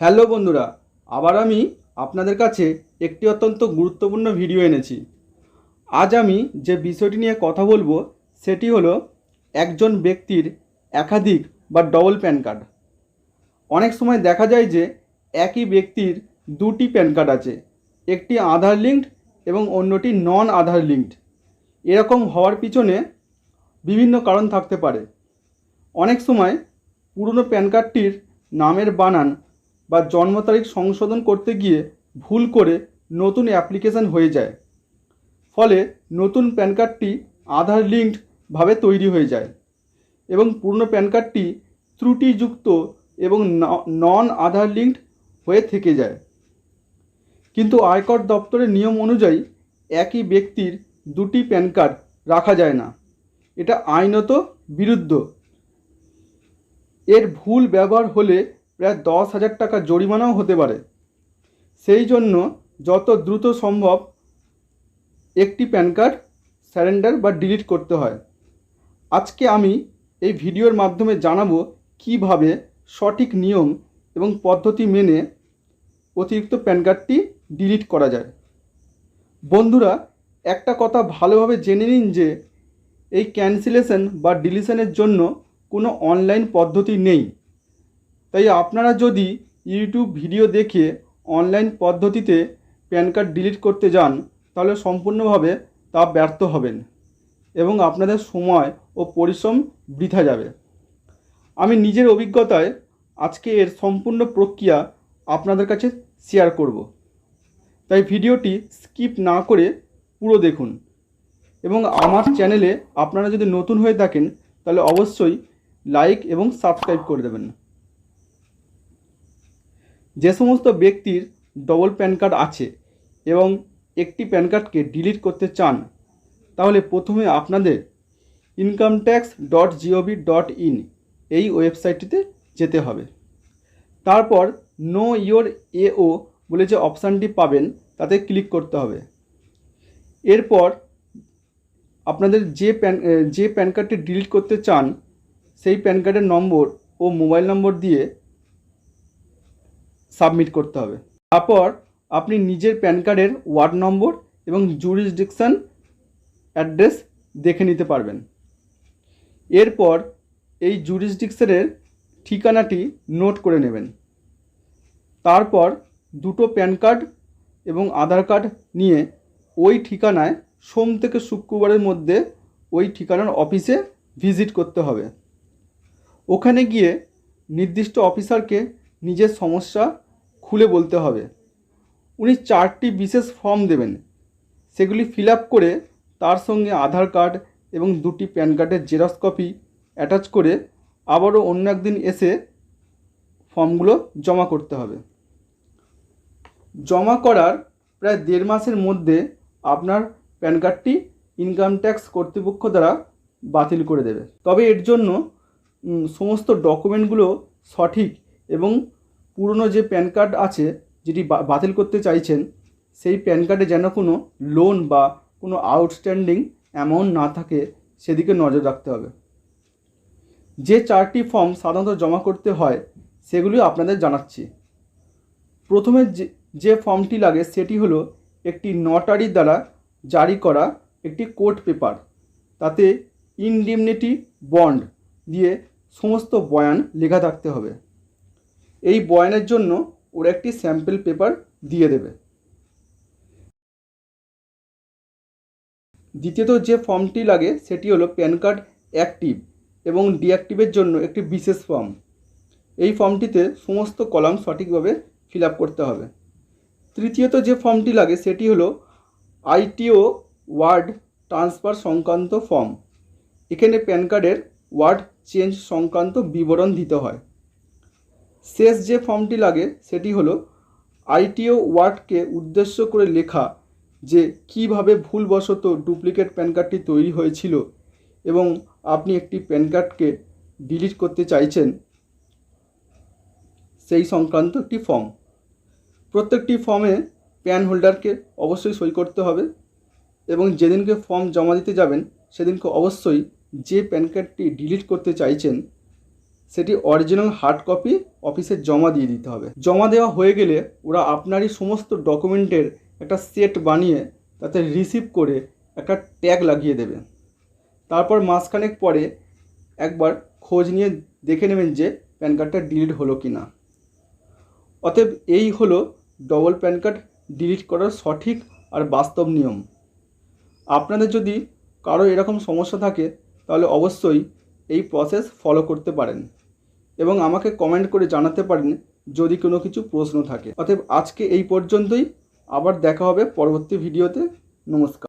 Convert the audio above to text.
Hello বন্ধুরা, আবার আমি আপনাদের কাছে একটি অত্যন্ত গুরুত্বপূর্ণ ভিডিও এনেছি। আজ আমি যে বিষয়টি নিয়ে কথা বলব, সেটি হলো একজন ব্যক্তির একাধিক বা ডবল প্যান কার্ড অনেক সময় দেখা যায় যে একই ব্যক্তির দুটি প্যান কার্ড আছে, একটি আধার লিঙ্কড এবং অন্যটি নন আধার লিঙ্কড এরকম হওয়ার পিছনে বিভিন্ন কারণ থাকতে পারে। অনেক সময় পুরনো প্যান কার্ডটির নামের বানান বা জন্ম তারিখ সংশোধন করতে গিয়ে ভুল করে নতুন অ্যাপ্লিকেশন হয়ে যায়। ফলে নতুন প্যান কার্ডটি আধার লিঙ্কডভাবে তৈরি হয়ে যায় এবং পুরনো প্যান কার্ডটি ত্রুটিযুক্ত এবং নন আধার লিঙ্কড হয়ে থেকে যায়। কিন্তু আয়কর দপ্তরের নিয়ম অনুযায়ী একই ব্যক্তির দুটি প্যান কার্ড রাখা যায় না। এটা আইনত বিরুদ্ধ। এর ভুল ব্যবহার হলে প্রায় দশ হাজার টাকা জরিমানাও হতে পারে। সেই জন্য যত দ্রুত সম্ভব একটি প্যান কার্ড স্যারেন্ডার বা ডিলিট করতে হয়। আজকে আমি এই ভিডিওর মাধ্যমে জানাব কীভাবে সঠিক নিয়ম এবং পদ্ধতি মেনে অতিরিক্ত প্যান কার্ডটি ডিলিট করা যায়। বন্ধুরা, একটা কথা ভালোভাবে জেনে নিন যে এই ক্যান্সেলেশন বা ডিলিশনের জন্য কোনো অনলাইন পদ্ধতি নেই। তাই আপনারা যদি ইউটিউব ভিডিও দেখে অনলাইন পদ্ধতিতে প্যান কার্ড ডিলিট করতে যান, তাহলে সম্পূর্ণভাবে তা ব্যর্থ হবেন এবং আপনাদের সময় ও পরিশ্রম বৃথা যাবে। আমি নিজের অভিজ্ঞতায় আজকে এর সম্পূর্ণ প্রক্রিয়া আপনাদের কাছে শেয়ার করব। তাই ভিডিওটি স্কিপ না করে পুরো দেখুন এবং আমার চ্যানেলে আপনারা যদি নতুন হয়ে থাকেন, তাহলে অবশ্যই লাইক এবং সাবস্ক্রাইব করে দেবেন। যে সমস্ত ব্যক্তির ডবল প্যান কার্ড আছে এবং একটি প্যান কার্ডকে ডিলিট করতে চান, তাহলে প্রথমে আপনাদের income tax dot gov dot in এই ওয়েবসাইটটিতে যেতে হবে। তারপর নো ইয়োর এও বলে যে অপশানটি পাবেন, তাতে ক্লিক করতে হবে। এরপর আপনাদের যে প্যান যে প্যান কার্ডটি ডিলিট করতে চান, সেই প্যান কার্ডের নম্বর ও মোবাইল নম্বর দিয়ে সাবমিট করতে হবে। তারপর আপনি নিজের প্যান কার্ডের ওয়ার্ড নম্বর এবং জুরিসডিকশান অ্যাড্রেস দেখে নিতে পারবেন। এরপর এই জুরিসডিকশনের ঠিকানাটি নোট করে নেবেন। তারপর দুটো প্যান কার্ড এবং আধার কার্ড নিয়ে ওই ঠিকানায় সোম থেকে শুক্রবারের মধ্যে ওই ঠিকানার অফিসে ভিজিট করতে হবে। ওখানে গিয়ে নির্দিষ্ট অফিসারকে নিজের সমস্যা খুলে বলতে হবে। উনি চারটি বিশেষ ফর্ম দেবেন। সেগুলি ফিল করে তার সঙ্গে আধার কার্ড এবং দুটি প্যান কার্ডের জেরক্স কপি অ্যাটাচ করে আবারও অন্য একদিন এসে ফর্মগুলো জমা করতে হবে। জমা করার প্রায় দেড় মাসের মধ্যে আপনার প্যান কার্ডটি ইনকাম ট্যাক্স কর্তৃপক্ষ দ্বারা বাতিল করে দেবে। তবে এর জন্য সমস্ত ডকুমেন্টগুলো সঠিক এবং পুরনো যে প্যান কার্ড আছে, যেটি বাতিল করতে চাইছেন, সেই প্যান কার্ডে যেন কোনো লোন বা কোনো আউটস্ট্যান্ডিং অ্যামাউন্ট না থাকে, সেদিকে নজর রাখতে হবে। যে চারটি ফর্ম সাধারণত জমা করতে হয়, সেগুলি আপনাদের জানাচ্ছি। প্রথমে যে ফর্মটি লাগে, সেটি হলো একটি নটারির দ্বারা জারি করা একটি কোর্ট পেপার তাতে ইনডিমনিটি বন্ড দিয়ে সমস্ত বয়ান লেখা থাকতে হবে। এই বয়ানের জন্য ওরা একটি স্যাম্পল পেপার দিয়ে দেবে। দ্বিতীয়ত যে ফর্মটি লাগে, সেটি হলো প্যান কার্ড অ্যাক্টিভ এবং ডিঅ্যাক্টিভের জন্য একটি বিশেষ ফর্ম। এই ফর্মটিতে সমস্ত কলাম সঠিকভাবে ফিল করতে হবে। তৃতীয়ত যে ফর্মটি লাগে, সেটি হলো আইটিও ওয়ার্ড ট্রান্সফার সংক্রান্ত ফর্ম। এখানে প্যান কার্ডের ওয়ার্ড চেঞ্জ সংক্রান্ত বিবরণ দিতে হয়। শেষ যে ফর্মটি লাগে সেটি হলো আইটিও ওয়ার্ডকে উদ্দেশ্য করে লেখা যে কীভাবে ভুলবশত ডুপ্লিকেট প্যান কার্ডটি তৈরি হয়েছিল এবং আপনি একটি প্যান কার্ডকে ডিলিট করতে চাইছেন। সেই সংক্রান্ত একটি ফর্ম। প্রত্যেকটি ফর্মে প্যান হোল্ডারকে অবশ্যই সই করতে হবে এবং যেদিনকে ফর্ম জমা দিতে যাবেন, সেদিনকে অবশ্যই যে প্যান কার্ডটি ডিলিট করতে চাইছেন সেটি অরিজিনাল হার্ড কপি অফিসে জমা দিয়ে দিতে হবে। জমা দেওয়া হয়ে গেলে ওরা আপনারই সমস্ত ডকুমেন্টের একটা সেট বানিয়ে তাতে রিসিভ করে একটা ট্যাগ লাগিয়ে দেবে। তারপর মাসখানেক পরে একবার খোঁজ নিয়ে দেখে নেবেন যে প্যান কার্ডটা ডিলিট হলো কি না অতএব এই হলো ডবল প্যান কার্ড ডিলিট করার সঠিক আর বাস্তব নিয়ম। আপনাদের যদি কারও এরকম সমস্যা থাকে, তাহলে অবশ্যই এই প্রসেস ফলো করতে পারেন এবং আমাকে কমেন্ট করে জানাতে পারেন যদি কোনো কিছু প্রশ্ন থাকে। অতএব আজকে এই পর্যন্তই। আবার দেখা হবে পরবর্তী ভিডিওতে নমস্কার।